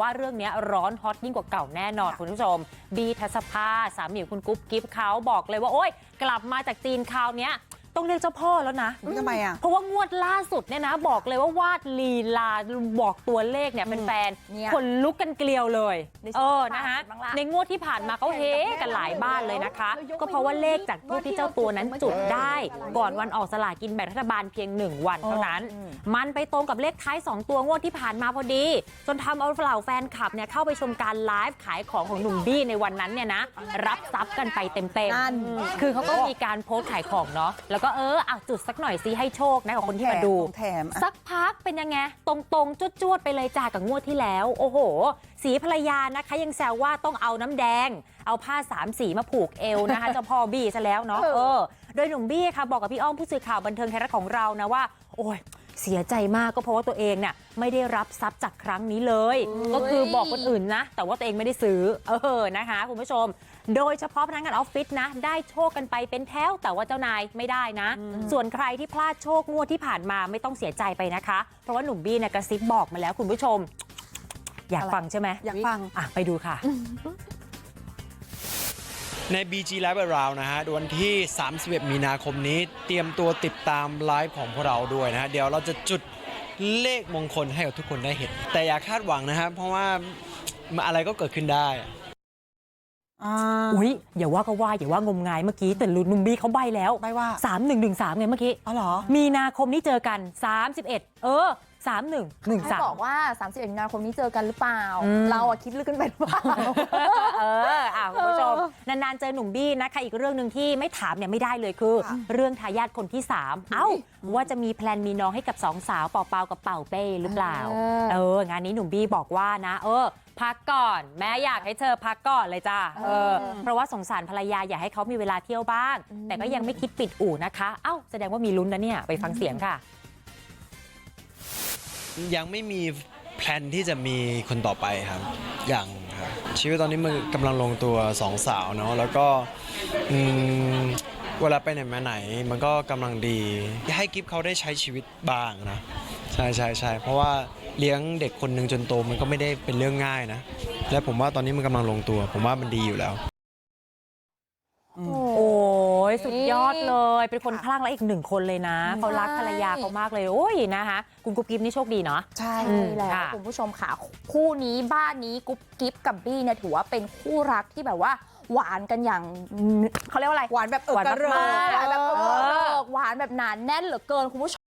ว่าเรื่องเนี้ยร้อนฮอตยิ่งกว่าเก่าแน่นอนคุณผู้ชม บีทัศภาสามีของคุณกุ๊บกิ๊บเขาบอกเลยว่าโอ๊ยกลับมาจากจีนคราวเนี้ย ต้องเรียกเจ้าพ่อแล้วนะอุ๊ยทำไมอะ เพราะว่างวดล่าสุดเนี่ยนะ บอกเลยว่าวาดลีลาบอกตัวเลขเนี่ยเป็นแฟนเนี่ยคนลุกกันเกลียวเลยดิฉันเออฝากนะคะบ้างละในงวดที่ผ่านมาเขาเฮกันหลายบ้านเลยนะคะ ก็เพราะว่าเลขจากทูปที่เจ้าตัวนั้นจุดได้ ก่อนวันออกสลากินแบ่งรัฐบาลเพียงหนึ่งวันเท่านั้น มันไปตรงกับเลขท้าย 2 ตัวงวดที่ผ่านมาพอดี จนทำเอาเหล่าแฟนคลับเนี่ยเข้าไปชมการไลฟ์ขายของของหนุ่มบี้ในวันนั้นเนี่ยนะ รับทรัพย์กันไปเต็มนั่น ๆคือเขาก็มีการโพสต์ขายของเนาะแล้วก็เอออะจุดสักหน่อยซิให้โชคนะของคนที่มาดูของแถมอะ สักพักเป็นยังไง ตรงๆจวดๆ ไปเลยจ้ากับงวดที่แล้ว โอ้โห สีภรรยานะคะยังแซวว่าต้องเอาน้ำแดง เอาผ้าสามสีมาผูกเอวนะคะ เจ้าพ่อบี้ซะแล้วเนาะเออ โดยหนุ่มบี้ค่ะบอกกับพี่อ้อมผู้สื่อข่าวบันเทิงไทยรัฐของเรานะว่า โอ้ย เสียใจมากก็เพราะว่าตัวเองเนี่ยไม่ได้รับทรัพย์จากครั้งนี้เลย ก็คือบอกคนอื่นนะ แต่ว่าตัวเองไม่ได้ซื้อเออนะคะคุณผู้ชม โดยเฉพาะพนักงานออฟฟิศนะ ได้โชคกันไปเป็นแถวแต่ว่าเจ้านายไม่ได้นะ ส่วนใครที่พลาดโชคงวดที่ผ่านมาไม่ต้องเสียใจไปนะคะ เพราะว่าหนุ่มบี้เนี่ยกระซิบบอกมาแล้วคุณผู้ชม อยากฟังใช่ไหมอยากฟังอะไปดูค่ะ ใน BG Live Around นะฮะวันที่ 31 มีนาคมนี้ เตรียมตัวติดตามไลฟ์ของพวกเราด้วยนะฮะ เดี๋ยวเราจะจุดเลขมงคลให้กับทุกคนได้เห็น แต่อย่าคาดหวังนะครับ เพราะว่ามันอะไรก็เกิดขึ้นได้อ่าอุ้ยอย่าว่าก็ว่าอย่าว่างมงายเมื่อกี้แต่ลุนนุ่มบี้เขาใบแล้วใบ้ว่า 3 1 1 3ไงเมื่อกี้อ๋อเหรอ มีนาคมนี้เจอกัน 31 เออ3 1 1 ให้บอก3ว่า 31มีนาคมนี้เจอกันหรือเปล่าอืมเราอะคิดลึกกันไปหรือเปล่า เอออะคุณผู้ชม นานๆ เจอหนุ่มบี้นะคะ อีกเรื่องหนึ่งที่ไม่ถามเนี่ยไม่ได้เลยคือค่ะเรื่องทายาทคนที่ 3 เอ้า ว่าจะมีแพลนมีน้องให้กับสองสาวเป่าเปากับเป่าเป้หรือเปล่าเออเออ งานนี้หนุ่มบี้บอกว่านะ เออ พักก่อน แม่อยากให้เธอพักก่อนเลยจ้าเออ เพราะว่าสงสารภรรยาอยากให้เขามีเวลาเที่ยวบ้าง แต่ก็ยังไม่คิดปิดอู่นะคะ เอ้า แสดงว่ามีลุ้นนะเนี่ย ไปฟังเสียงค่ะ ยังไม่มีแพลนที่จะมีคนต่อไปครับยังครับชีวิตตอนนี้มันกำลังลงตัวสองสาวเนาะแล้วก็อืมเวลาไปไหนมาไหนมันก็กำลังดี ให้กิฟเขาได้ใช้ชีวิตบ้างนะใช่ใช่ใช่เพราะว่าเลี้ยงเด็กคนหนึ่งจนโตมันก็ไม่ได้เป็นเรื่องง่ายนะ และผมว่าตอนนี้มันกำลังลงตัว ผมว่ามันดีอยู่แล้ว โอ้ยสุดยอดเลยเป็นคนคลั่งและอีกหนึ่งคนเลยนะเขารักภรรยาเขามากเลยโอ้ยนะคะคุณกุ๊บกิ๊บนี่โชคดีเนาะใช่ใช่แล้วค่ะคุณผู้ชมค่ะคู่นี้บ้านนี้กุ๊บกิ๊บกับบี้เนี่ยถือว่าเป็นคู่รักที่แบบว่าหวานกันอย่างเขาเรียกว่าอะไรหวานแบบเออหวานกระเริมากกหวานแบบเอเอออหวานแบบหนานแน่นเหลือเกินคุณผู้ชม